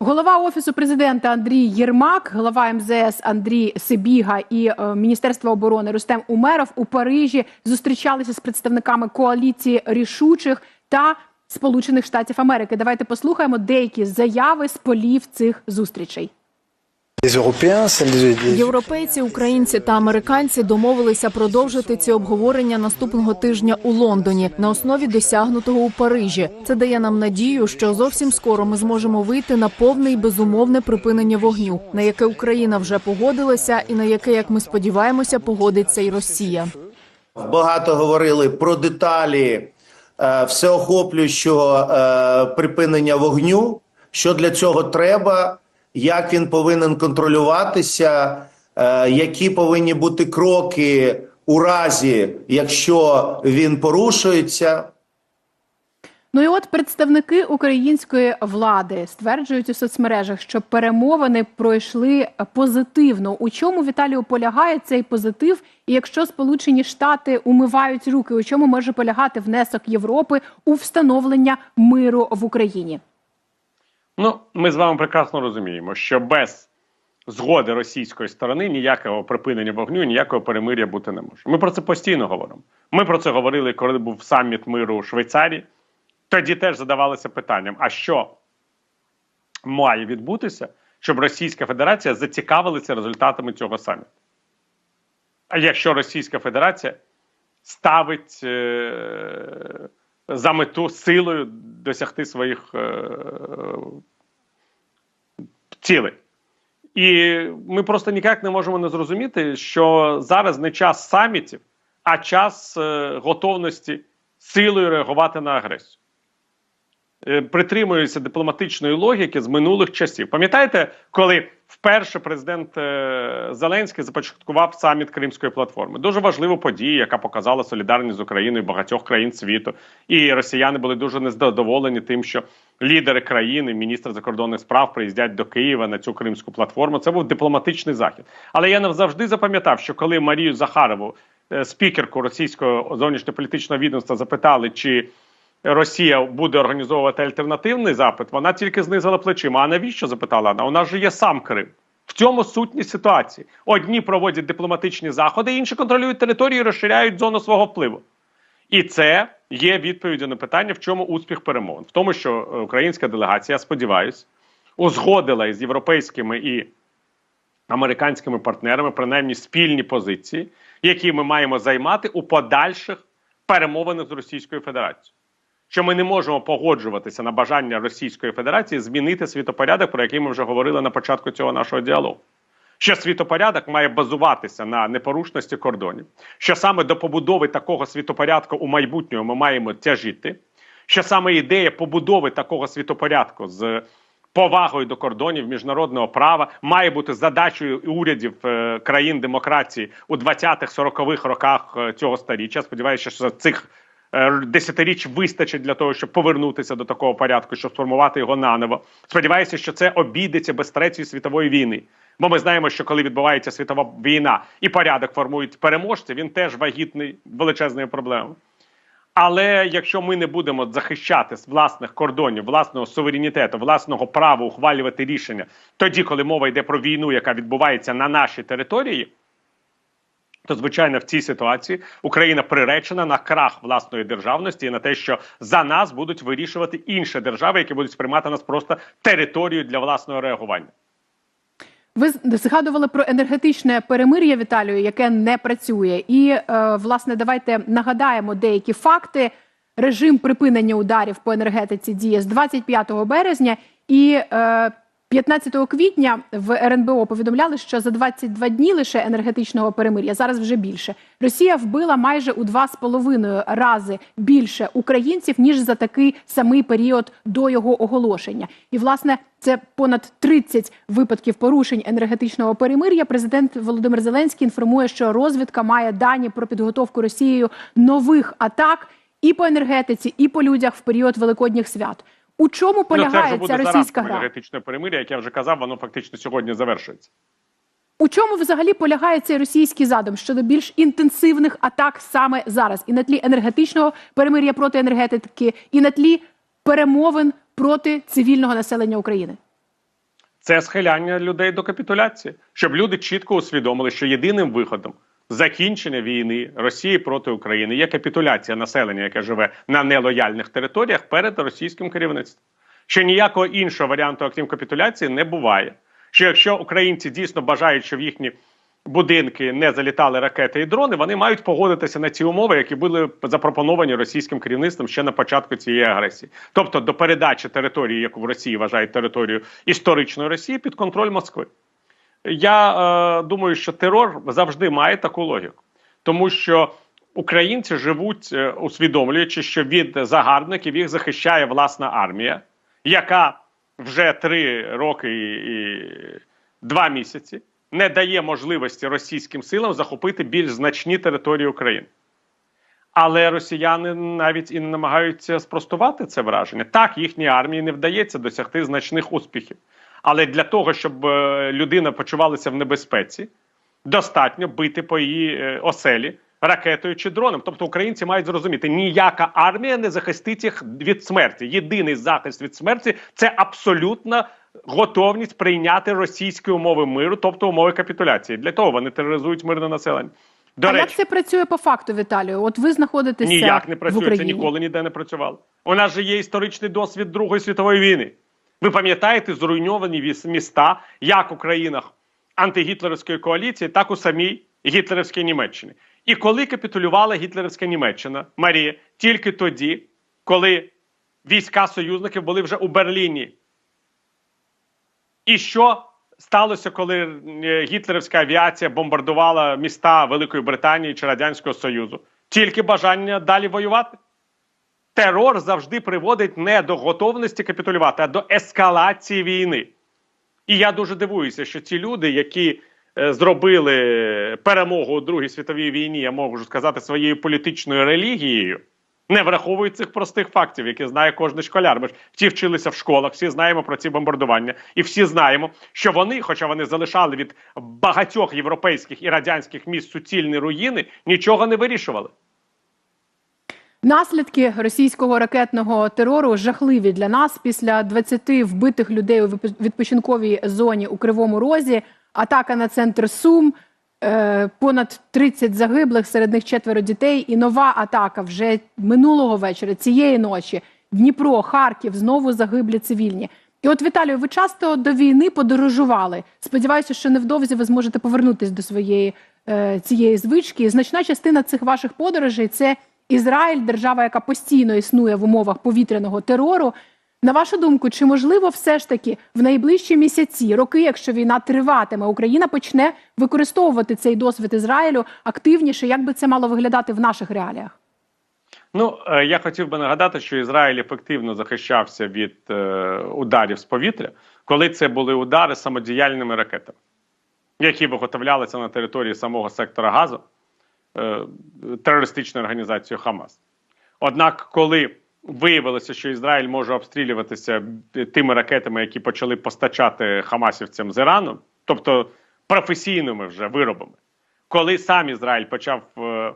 Голова офісу президента Андрій Єрмак, голова МЗС Андрій Сибіга і е, Міністерства оборони Рустем Умеров у Парижі зустрічалися з представниками коаліції рішучих та Сполучених Штатів Америки. Давайте послухаємо деякі заяви з полів цих зустрічей. Європейці, українці та американці домовилися продовжити ці обговорення наступного тижня у Лондоні на основі досягнутого у Парижі. Це дає нам надію, що зовсім скоро ми зможемо вийти на повне і безумовне припинення вогню, на яке Україна вже погодилася, і на яке, як ми сподіваємося, погодиться і Росія. Багато говорили про деталі е, всеохоплюючого е, припинення вогню. Що для цього треба, як він повинен контролюватися, е, які повинні бути кроки у разі, якщо він порушується. Ну і от представники української влади стверджують у соцмережах, що перемовини пройшли позитивно. У чому Віталію полягає цей позитив? І якщо Сполучені Штати умивають руки, у чому може полягати внесок Європи у встановлення миру в Україні? Ну, ми з вами прекрасно розуміємо, що без згоди російської сторони ніякого припинення вогню, ніякого перемир'я бути не може. Ми про це постійно говоримо. Ми про це говорили, коли був саміт миру у Швейцарії. Тоді теж задавалося питанням: а що має відбутися, щоб Російська Федерація зацікавилася результатами цього саміту? А якщо Російська Федерація ставить е- за мету силою досягти своїх е- цілей. І ми просто ніяк не можемо не зрозуміти, що зараз не час самітів, а час е, готовності силою реагувати на агресію. Е, Притримуються дипломатичної логіки з минулих часів. Пам'ятаєте, коли вперше президент е, Зеленський започаткував саміт Кримської платформи? Дуже важливу подію, яка показала солідарність з Україною багатьох країн світу. І росіяни були дуже незадоволені тим, що лідери країни, міністр закордонних справ приїздять до Києва на цю кримську платформу. Це був дипломатичний захід. Але я завжди запам'ятав, що коли Марію Захарову, е, спікерку російського зовнішньополітичного відомства, запитали, чи Росія буде організовувати альтернативний запит, вона тільки знизила плечима. А навіщо запитала вона? У нас же є сам Крим. В цьому сутність ситуації. Одні проводять дипломатичні заходи, інші контролюють територію і розширяють зону свого впливу. І це є відповіддю на питання, в чому успіх перемовин. В тому, що е, українська делегація, я сподіваюся, узгодила із європейськими і американськими партнерами принаймні спільні позиції, які ми маємо займати у подальших перемовинах з Російською Федерацією. Що ми не можемо погоджуватися на бажання Російської Федерації змінити світопорядок, про який ми вже говорили на початку цього нашого діалогу. Що світопорядок має базуватися на непорушності кордонів, що саме до побудови такого світопорядку у майбутньому ми маємо тяжіти, що саме ідея побудови такого світопорядку з повагою до кордонів міжнародного права має бути задачею урядів е, країн демократії у 20-х, 40-х роках е, цього сторіччя. Сподіваюся, що цих десятиріч вистачить для того, щоб повернутися до такого порядку, щоб сформувати його наново. Сподіваюся, що це обійдеться без третьої світової війни. Бо ми знаємо, що коли відбувається світова війна і порядок формують переможці, він теж вагітний величезною проблемою. Але якщо ми не будемо захищати з власних кордонів, власного суверенітету, власного права ухвалювати рішення тоді, коли мова йде про війну, яка відбувається на нашій території, то звичайно в цій ситуації Україна приречена на крах власної державності і на те, що за нас будуть вирішувати інші держави, які будуть сприймати нас просто територію для власного реагування. Ви згадували про енергетичне перемир'я Віталію, яке не працює. І е, власне давайте нагадаємо деякі факти. Режим припинення ударів по енергетиці діє з 25 березня і е, 15 квітня в РНБО повідомляли, що за 22 дні лише енергетичного перемир'я, зараз вже більше. Росія вбила майже у два з половиною рази більше українців ніж за такий самий період до його оголошення. І власне це понад 30 випадків порушень енергетичного перемир'я. Президент Володимир Зеленський інформує, що розвідка має дані про підготовку Росією нових атак і по енергетиці, і по людях в період великодніх свят. У чому ну, полягає ця російська гра? енергетичне перемир'я, як я вже казав, воно фактично сьогодні завершується. У чому взагалі полягає цей російський задум щодо більш інтенсивних атак саме зараз, і на тлі енергетичного перемир'я проти енергетики, і на тлі перемовин проти цивільного населення України? це схиляння людей до капітуляції, щоб люди чітко усвідомили, що єдиним виходом закінчення війни Росії проти України є капітуляція населення, яке живе на нелояльних територіях перед російським керівництвом. Що ніякого іншого варіанту, окрім капітуляції, не буває. Що якщо українці дійсно бажають, щоб їхні будинки не залітали ракети і дрони, вони мають погодитися на ці умови, які були запропоновані російським керівництвом ще на початку цієї агресії, тобто до передачі території, яку в Росії вважають територією історичної Росії, під контроль Москви. Я е, думаю, що терор завжди має таку логіку, тому що українці живуть, е, усвідомлюючи, що від загарбників їх захищає власна армія, яка вже три роки і, і два місяці не дає можливості російським силам захопити більш значні території України. Але росіяни навіть і не намагаються спростувати це враження. Так, їхній армії не вдається досягти значних успіхів. Але для того, щоб е, людина почувалася в небезпеці, достатньо бити по її е, оселі ракетою чи дроном. Тобто українці мають зрозуміти, ніяка армія не захистить їх від смерті. Єдиний захист від смерті це абсолютна готовність прийняти російські умови миру, тобто умови капітуляції. Для того вони тероризують мирне населення. До а речі, як це працює по факту, Віталію? От ви знаходитеся Ніяк не в працює, це ніколи ніде не працювало. У нас же є історичний досвід Другої світової війни. Ви пам'ятаєте зруйновані міста як у країнах антигітлерівської коаліції, так у самій гітлерівській Німеччині. І коли капітулювала гітлерівська Німеччина, Марія, тільки тоді, коли війська союзників були вже у Берліні. І що сталося, коли е, гітлерівська авіація бомбардувала міста Великої Британії чи Радянського Союзу? Тільки бажання далі воювати. Терор завжди приводить не до готовності капітулювати, а до ескалації війни. І я дуже дивуюся, що ці люди, які е, зробили перемогу у Другій світовій війні, я можу сказати, своєю політичною релігією, не враховують цих простих фактів, які знає кожен школяр. Ми ж всі вчилися в школах, всі знаємо про ці бомбардування, і всі знаємо, що вони, хоча вони залишали від багатьох європейських і радянських міст суцільні руїни, нічого не вирішували. Наслідки російського ракетного терору жахливі для нас після 20 вбитих людей у відпочинковій зоні у Кривому Розі, атака на центр Сум, е, понад 30 загиблих, серед них четверо дітей, і нова атака вже минулого вечора, цієї ночі. Дніпро, Харків, знову загиблі цивільні. І от Віталію, ви часто до війни подорожували. Сподіваюся, що невдовзі ви зможете повернутися до своєї е, цієї звички. Значна частина цих ваших подорожей це Ізраїль, держава, яка постійно існує в умовах повітряного терору. На вашу думку, чи можливо все ж таки в найближчі місяці, роки, якщо війна триватиме, Україна почне використовувати цей досвід Ізраїлю активніше? Як би це мало виглядати в наших реаліях? Ну, е, я хотів би нагадати, що Ізраїль ефективно захищався від е, ударів з повітря, коли це були удари самодіяльними ракетами, які виготовлялися на території самого сектора Газу терористичною організацією Хамас. Однак, коли виявилося, що Ізраїль може обстрілюватися тими ракетами, які почали постачати хамасівцям з Ірану, тобто професійними вже виробами, коли сам Ізраїль почав е,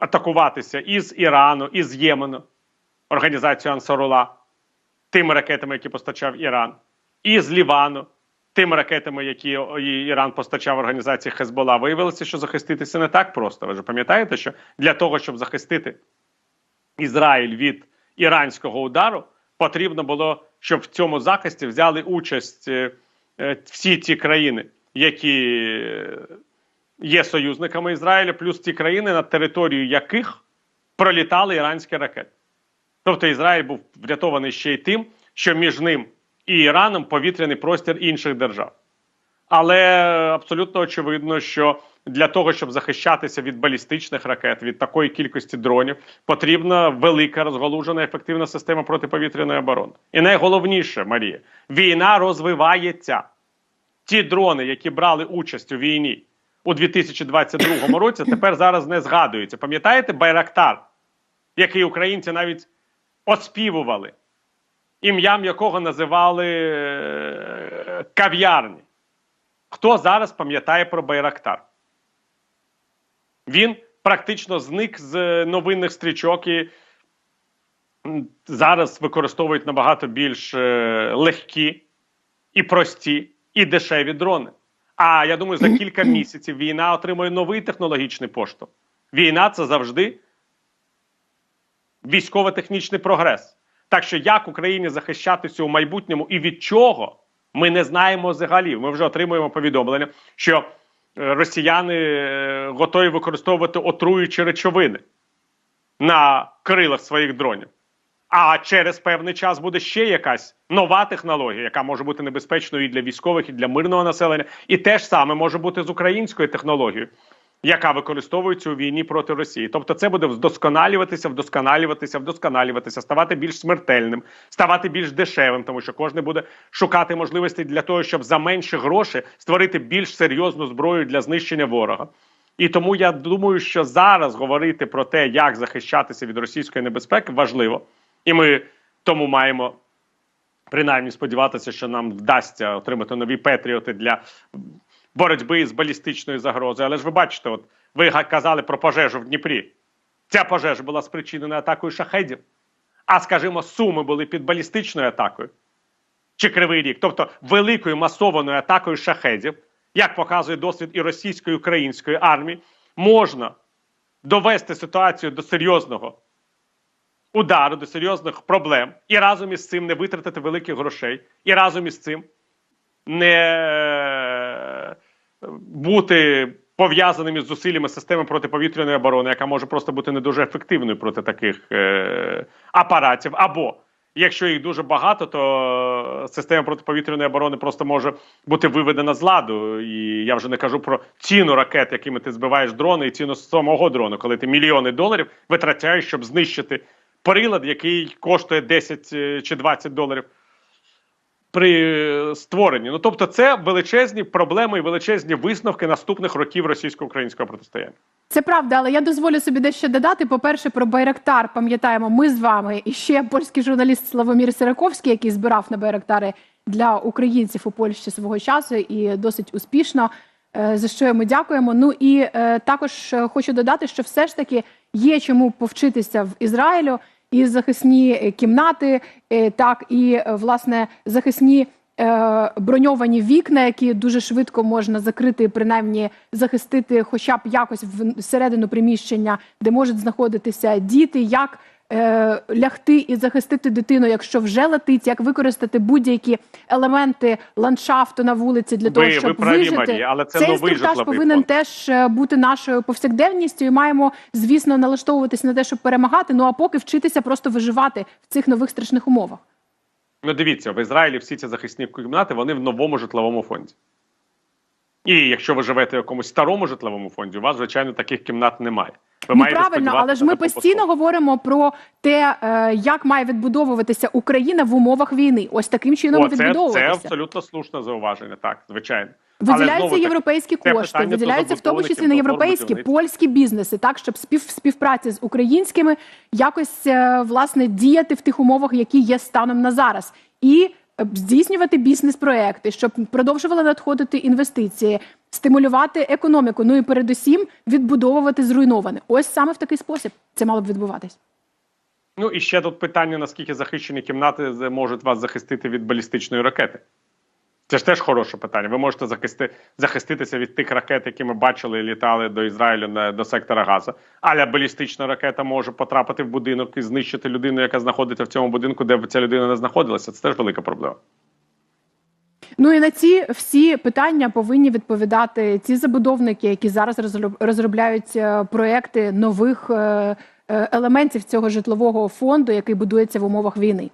атакуватися із Ірану, із Ємену, організацію Ансарула, тими ракетами, які постачав Іран, і з Лівану, тими ракетами, які Іран постачав організації Хезбола, виявилося, що захиститися не так просто. Ви ж пам'ятаєте, що для того, щоб захистити Ізраїль від іранського удару, потрібно було, щоб в цьому захисті взяли участь е, е, всі ті країни, які е, є союзниками Ізраїля, плюс ті країни, на територію яких пролітали іранські ракети. Тобто Ізраїль був врятований ще й тим, що між ним і Іраном повітряний простір інших держав. Але абсолютно очевидно, що для того, щоб захищатися від балістичних ракет, від такої кількості дронів, потрібна велика розголужена ефективна система протиповітряної оборони. І найголовніше, Марія, війна розвивається. Ті дрони, які брали участь у війні у 2022 році, тепер зараз не згадуються. Пам'ятаєте Байрактар, який українці навіть оспівували, ім'ям якого називали е, кав'ярні. Хто зараз пам'ятає про Байрактар? Він практично зник з новинних стрічок і зараз використовують набагато більш е, легкі і прості, і дешеві дрони. А я думаю, за кілька місяців війна отримує новий технологічний поштовх. Війна це завжди військово-технічний прогрес. Так що як Україні захищатися у майбутньому і від чого, ми не знаємо взагалі. Ми вже отримуємо повідомлення, що е, росіяни е, готові використовувати отруючі речовини на крилах своїх дронів. А через певний час буде ще якась нова технологія, яка може бути небезпечною і для військових, і для мирного населення. І те ж саме може бути з українською технологією, яка використовується у війні проти Росії. Тобто, це буде вдосконалюватися, вдосконалюватися, вдосконалюватися, ставати більш смертельним, ставати більш дешевим, тому що кожен буде шукати можливості для того, щоб за менші гроші створити більш серйозну зброю для знищення ворога. І тому я думаю, що зараз говорити про те, як захищатися від російської небезпеки, важливо. І ми тому маємо принаймні сподіватися, що нам вдасться отримати нові петріоти для боротьби з балістичною загрозою. Але ж ви бачите, от ви казали про пожежу в Дніпрі. Ця пожежа була спричинена атакою шахедів. А скажімо, суми були під балістичною атакою чи кривий рік, тобто великою масованою атакою шахедів, як показує досвід і російської і української армії, можна довести ситуацію до серйозного удару, до серйозних проблем, і разом із цим не витратити великих грошей, і разом із цим не бути пов'язаними з зусиллями системи протиповітряної оборони, яка може просто бути не дуже ефективною проти таких е, апаратів. Або якщо їх дуже багато, то система протиповітряної оборони просто може бути виведена з ладу. І я вже не кажу про ціну ракет, якими ти збиваєш дрони, і ціну самого дрону, коли ти мільйони доларів витрачаєш, щоб знищити прилад, який коштує 10 е, чи 20 доларів при створенні. Ну тобто, це величезні проблеми і величезні висновки наступних років російсько-українського протистояння. Це правда, але я дозволю собі дещо додати. По-перше, про Байрактар пам'ятаємо ми з вами і ще польський журналіст Славомір Сираковський, який збирав на Байрактари для українців у Польщі свого часу і досить успішно. е, За що йому дякуємо. Ну і е, також е, хочу додати, що все ж таки є чому повчитися в Ізраїлю і захисні е, кімнати, е, так і е, власне захисні броньовані вікна, які дуже швидко можна закрити, принаймні захистити, хоча б якось всередину приміщення, де можуть знаходитися діти, як е, лягти і захистити дитину, якщо вже летить, як використати будь-які елементи ландшафту на вулиці для того, Ви- ви щоб праві, вижити. Марія, але це Цей інструктаж повинен фонд. теж е, бути нашою повсякденністю, і маємо, звісно, налаштовуватися на те, щоб перемагати. Ну а поки вчитися просто виживати в цих нових страшних умовах. Ну, дивіться, в Ізраїлі всі ці захисні кімнати вони в новому житловому фонді. І якщо ви живете в якомусь старому житловому фонді, у вас, звичайно, таких кімнат немає. Ви Ну правильно, але ж ми постійно говоримо про те, е, як має відбудовуватися Україна в умовах війни. Ось таким чином О, це, це абсолютно слушне зауваження, так, звичайно. Але Виділяються європейські кошти, виділяються в тому числі на європейські польські бізнеси, так щоб спів співпраці з українськими якось е, власне діяти в тих умовах, які є станом на зараз, і здійснювати бізнес-проекти, щоб продовжували надходити інвестиції, стимулювати економіку. Ну і передусім відбудовувати зруйноване. Ось саме в такий спосіб це мало б відбуватись. Ну і ще тут питання: наскільки захищені кімнати можуть вас захистити від балістичної ракети? Це ж теж хороше питання. Ви можете захисти, захиститися від тих ракет, які ми бачили, літали до Ізраїлю на, до сектора Газа. Але балістична ракета може потрапити в будинок і знищити людину, яка знаходиться в цьому будинку, де б ця людина не знаходилася. Це теж велика проблема. Ну і на ці всі питання повинні відповідати ті забудовники, які зараз розроб- розробляють е, проекти нових е, е, елементів цього житлового фонду, який будується в умовах війни.